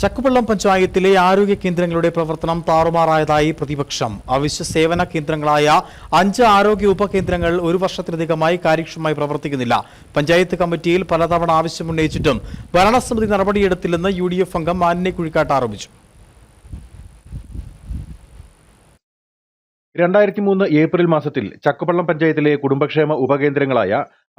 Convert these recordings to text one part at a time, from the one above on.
ചക്കുപള്ളം പഞ്ചായത്തിലെ ആരോഗ്യ കേന്ദ്രങ്ങളുടെ പ്രവർത്തനം താറുമാറായതായി പ്രതിപക്ഷം. അവശ്യ സേവന കേന്ദ്രങ്ങളായ അഞ്ച് ആരോഗ്യ ഉപകേന്ദ്രങ്ങൾ ഒരു വർഷത്തിലധികമായി കാര്യക്ഷമമായി പ്രവർത്തിക്കുന്നില്ല. പഞ്ചായത്ത് കമ്മിറ്റിയിൽ പലതവണ ആവശ്യമുന്നയിച്ചിട്ടും ഭരണസമിതി നടപടിയെടുത്തില്ലെന്ന് യു ഡി എഫ് അംഗം മാനിനെ കുഴിക്കാട്ട് ആരോപിച്ചു. രണ്ടായിരത്തി മൂന്ന് ഏപ്രിൽ മാസത്തിൽ ചക്കുപള്ളം പഞ്ചായത്തിലെ കുടുംബക്ഷേമ ഉപകേന്ദ്രങ്ങളായ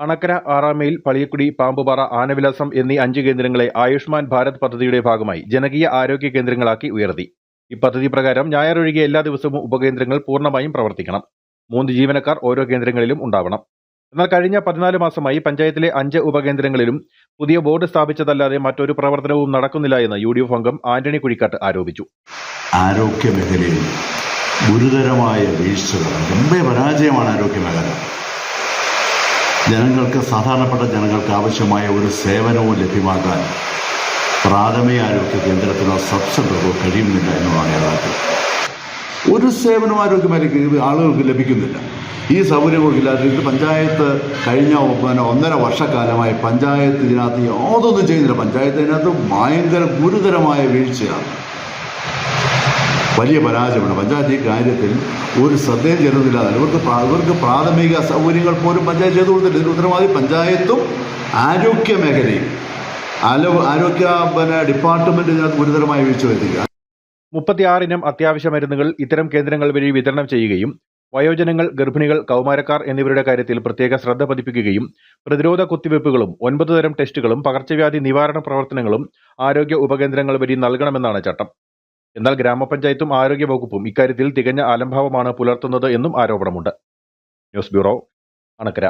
അണക്കര ആറാമയിൽ പളിയക്കുടി പാമ്പുപാറ ആനവിലാസം എന്നീ അഞ്ച് കേന്ദ്രങ്ങളെ ആയുഷ്മാൻ ഭാരത് പദ്ധതിയുടെ ഭാഗമായി ജനകീയ ആരോഗ്യ കേന്ദ്രങ്ങളാക്കി ഉയർത്തി. ഈ പദ്ധതി പ്രകാരം ഞായറൊഴികെ എല്ലാ ദിവസവും ഉപകേന്ദ്രങ്ങൾ പൂർണമായും പ്രവർത്തിക്കണം. മൂന്ന് ജീവനക്കാർ ഓരോ കേന്ദ്രങ്ങളിലും ഉണ്ടാവണം. എന്നാൽ കഴിഞ്ഞ പതിനാല് മാസമായി പഞ്ചായത്തിലെ അഞ്ച് ഉപകേന്ദ്രങ്ങളിലും പുതിയ ബോർഡ് സ്ഥാപിച്ചതല്ലാതെ മറ്റൊരു പ്രവർത്തനവും നടക്കുന്നില്ല എന്ന് യു ഡി എഫ് അംഗം ആന്റണി കുഴിക്കാട്ട് ആരോപിച്ചു. ആരോഗ്യ മേഖലയിൽ ഗുരുതരമായ വീഴ്ചകൾ ഗംഭീര പരാജയമാണ് ആരോഗ്യ മേഖല. ജനങ്ങൾക്ക് സാധാരണപ്പെട്ട ജനങ്ങൾക്ക് ആവശ്യമായ ഒരു സേവനവും ലഭ്യമാക്കാൻ പ്രാഥമിക ആരോഗ്യ കേന്ദ്രത്തിനോ സബ് സെന്ററിനോ കഴിയുന്നില്ല എന്നുള്ളതാണ് യാഥാർത്ഥ്യം. ഒരു സേവനം ആരോഗ്യമായിരിക്കും മേഖലയ്ക്ക് ആളുകൾക്ക് ലഭിക്കുന്നില്ല. ഈ സൗകര്യങ്ങളില്ലാതെ ഇത് പഞ്ചായത്ത് കഴിഞ്ഞ പിന്നെ ഒന്നര വർഷക്കാലമായി പഞ്ചായത്ത് ഇതിനകത്ത് യാതൊന്നും ചെയ്യുന്നില്ല. പഞ്ചായത്ത് ഇതിനകത്ത് ഭയങ്കര ഗുരുതരമായ വീഴ്ചയാണ്. വലിയ പരാജയമാണ്. പഞ്ചായത്ത് ഈ കാര്യത്തിൽ ഒരു ശ്രദ്ധയും ചെല്ലുന്നില്ല ഇവർക്ക് ഇവർക്ക് പ്രാഥമിക സൗകര്യങ്ങൾ പോലും പഞ്ചായത്ത് ചെയ്തു കൊടുത്തില്ല ഇതിന് ഉത്തരവാദി പഞ്ചായത്തും ആരോഗ്യ മേഖലയും. ആലോ ആരോഗ്യ പിന്നെ ഡിപ്പാർട്ട്മെന്റ് ഇതിനകത്ത് ഗുരുതരമായ വീഴ്ച വരുത്തുക മുപ്പത്തിയാറിനം അത്യാവശ്യ മരുന്നുകൾ ഇത്തരം കേന്ദ്രങ്ങൾ വഴി വിതരണം ചെയ്യുകയും വയോജനങ്ങൾ ഗർഭിണികൾ കൗമാരക്കാർ എന്നിവരുടെ കാര്യത്തിൽ പ്രത്യേക ശ്രദ്ധ പതിപ്പിക്കുകയും പ്രതിരോധ കുത്തിവയ്പ്പുകളും ഒൻപത് തരം ടെസ്റ്റുകളും പകർച്ചവ്യാധി നിവാരണ പ്രവർത്തനങ്ങളും ആരോഗ്യ ഉപകേന്ദ്രങ്ങൾ വഴി നൽകണമെന്നാണ് ചട്ടം. എന്നാൽ ഗ്രാമപഞ്ചായത്തും ആരോഗ്യ വകുപ്പും ഇക്കാര്യത്തിൽ തികഞ്ഞ അലംഭാവമാണ് പുലർത്തുന്നത് എന്നും ആരോപണമുണ്ട്. News bureau Anakkara